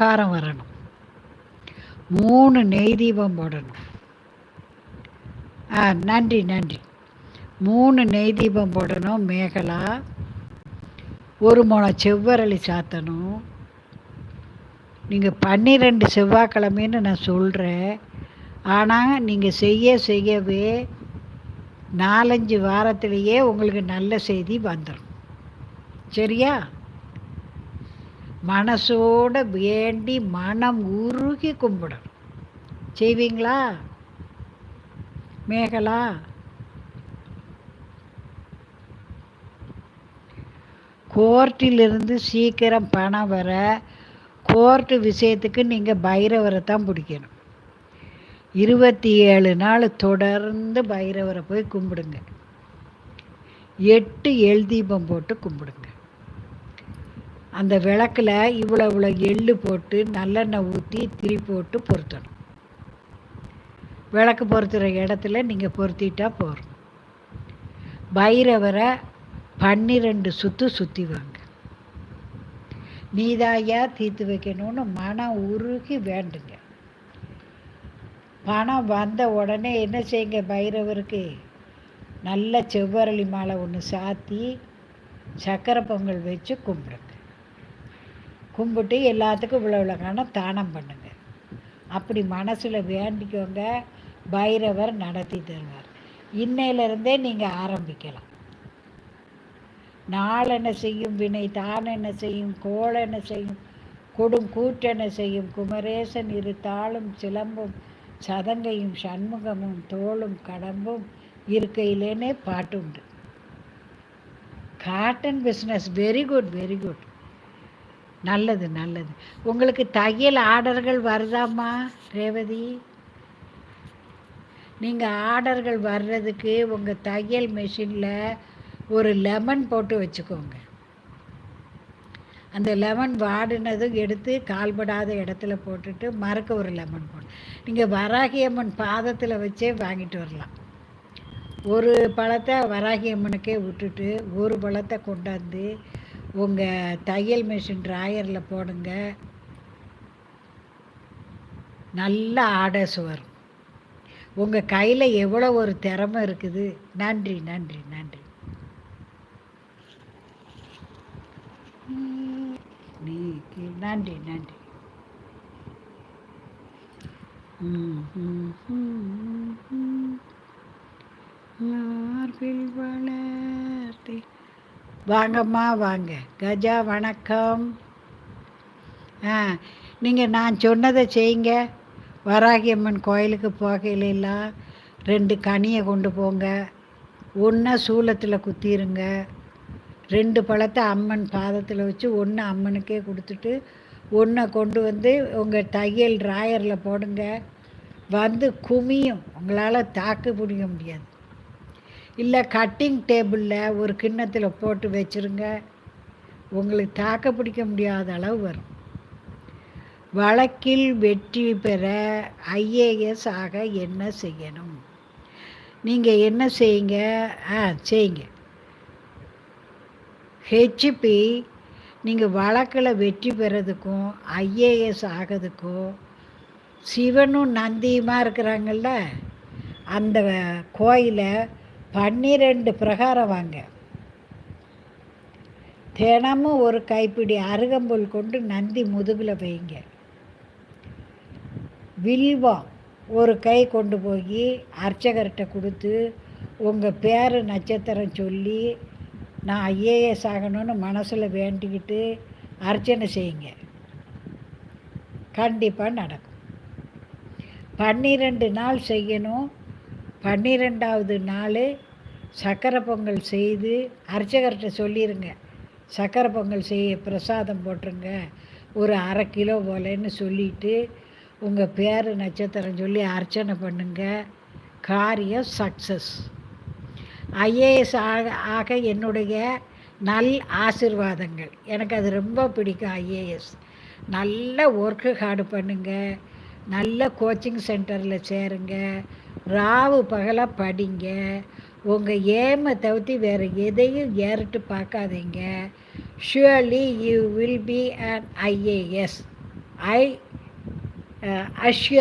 காரம் வரணும். மூணு நெய் தீபம் போடணும். ஆ நன்றி நன்றி. மூணு நெய் தீபம் போடணும் மேகலா. ஒரு முளம் செவ்வரளி சாத்தணும். நீங்கள் பன்னிரெண்டு செவ்வாய்க்கிழமைன்னு நான் சொல்கிறேன் ஆனால் நீங்கள் செய்ய செய்யவே நாலஞ்சு வாரத்திலேயே உங்களுக்கு நல்ல செய்தி வந்துடும் சரியா? மனசோட வேண்டி மனம் உருகி கும்பிடணும். செய்வீங்களா? மேகலா? கோர்ட்டிலிருந்து சீக்கிரம் பணம் வர கோர்ட்டு விஷயத்துக்கு நீங்கள் பைரவரை தான் பிடிக்கணும். இருபத்தி ஏழு நாள் தொடர்ந்து பைரவரை போய் கும்பிடுங்க. எட்டு எழுதீபம் தீபம் போட்டு கும்பிடுங்க. அந்த விளக்கில் இவ்வளோ இவ்வளோ எள்ளு போட்டு நல்லெண்ணெய் ஊற்றி திரி போட்டு பொருத்தணும். விளக்கு பொருத்துகிற இடத்துல நீங்கள் பொருத்திட்டா போகிறோம் பைரவரை பன்னிரெண்டு சுற்று சுற்றி வாங்க. நீதாயா தீர்த்து வைக்கணும்னு மனம் உருகி வேண்டுங்க. பணம் வந்த உடனே என்ன செய்யுங்க பைரவருக்கு? நல்ல செவ்வரளி மாலை ஒன்று சாத்தி சக்கரை பொங்கல் வச்சு கும்பிடுங்க. கும்பிட்டு எல்லாத்துக்கும் இவ்வளோ இவ்வளோ கணம் தானம் பண்ணுங்க. அப்படி மனசில் வேண்டிக்கோங்க. பைரவர் நடத்தி தருவார். இன்னையிலிருந்தே நீங்கள் ஆரம்பிக்கலாம். நாள் என்ன செய்யும் வினை தான் என்ன செய்யும் கோள் என்ன செய்யும் கொடும் கூற்றென செய்யும் குமரேசன் இரு தாளும் சிலம்பும் சதங்கையும் சண்முகமும் தோளும் கடம்பும் இருக்கையிலேனே பாட்டுண்டு cotton business very good very good நல்லது நல்லது. உங்களுக்கு தையல் ஆர்டர்கள் வருதாம்மா ரேவதி? நீங்கள் ஆர்டர்கள் வர்றதுக்கு உங்கள் தையல் மிஷினில் ஒரு லெமன் போட்டு வச்சுக்கோங்க. அந்த லெமன் வாடினதும் எடுத்து கால்படாத இடத்துல போட்டுட்டு மறக்க ஒரு லெமன் போடணும் நீங்கள் வராகியம்மன் பாதத்தில் வச்சே வாங்கிட்டு வரலாம். ஒரு பழத்தை வராகியம்மனுக்கே விட்டுட்டு ஒரு பழத்தை கொண்டாந்து உங்கள் தையல் மிஷின் ட்ராயரில் போடுங்க. நல்ல ஆர்டர்ஸ் வரும் உங்கள் கையில் எவ்வளோ ஒரு திறமை இருக்குது. நன்றி நன்றி நன்றி. நன்றி நன்றி. ம், ம், ம், ம். வாங்கம்மா வாங்க. கஜா வணக்கம். ஆ நீங்கள் நான் சொன்னதை செய்யுங்க. வராகியம்மன் கோயிலுக்கு போகையிலெல்லாம் ரெண்டு கனியை கொண்டு போங்க. ஒன்றை சூலத்தில் குத்திருங்க. ரெண்டு பழத்தை அம்மன் பாதத்தில் வச்சு ஒன்று அம்மனுக்கே கொடுத்துட்டு ஒன்றை கொண்டு வந்து உங்கள் தையல் ராயரில் போடுங்க. வந்து குமியும். உங்களால் தாக்கு பிடிக்க முடியாது. இல்லை கட்டிங் டேபிளில் ஒரு கிண்ணத்தில் போட்டு வச்சுருங்க. உங்களுக்கு தாக்க பிடிக்க முடியாத அளவு வரும். வழக்கில் வெற்றி பெற ஐஏஎஸ் ஆக என்ன செய்யணும்? நீங்கள் என்ன செய்யுங்க? ஆ செய்யுங்க. ஹெச்பி நீங்கள் வழக்கில் வெற்றி பெறதுக்கும் ஐஏஎஸ் ஆகிறதுக்கும் சிவனும் நந்தியுமா இருக்கிறாங்கள்ல அந்த கோயிலை பன்னிரெண்டு பிரகாரம் வாங்க. தினமும் ஒரு கைப்பிடி அருகம்புல் கொண்டு நந்தி முதுகில் வைங்க. வில்வம் ஒரு கை கொண்டு போய் அர்ச்சகர்கிட்ட கொடுத்து உங்கள் பேர் நட்சத்திரம் சொல்லி நான் ஐஏஎஸ் ஆகணும்னு மனசில் வேண்டிக்கிட்டு அர்ச்சனை செய்யுங்க. கண்டிப்பாக நடக்கும். பன்னிரெண்டு நாள் செய்யணும். பன்னிரெண்டாவது நாள் சக்கரை பொங்கல் செய்து அர்ச்சகர்கிட்ட சொல்லிடுங்க சக்கரை பொங்கல் செய்ய பிரசாதம் போட்டுருங்க. ஒரு அரை கிலோ போலன்னு சொல்லிட்டு உங்கள் பேர் நட்சத்திரம் சொல்லி அர்ச்சனை பண்ணுங்க. காரியம் சக்ஸஸ் ஐஏஎஸ் ஆக ஆக என்னுடைய நல் ஆசிர்வாதங்கள். எனக்கு அது ரொம்ப பிடிக்கும் ஐஏஎஸ். நல்ல ஒர்க்கு ஹார்டு பண்ணுங்க. நல்ல கோச்சிங் சென்டரில் சேருங்க. ராவு பகலாக படிங்க. உங்கள் ஏமை தவிர்த்து வேறு எதையும் ஏறிட்டு பார்க்காதீங்க. Surely you will be an IAS I assure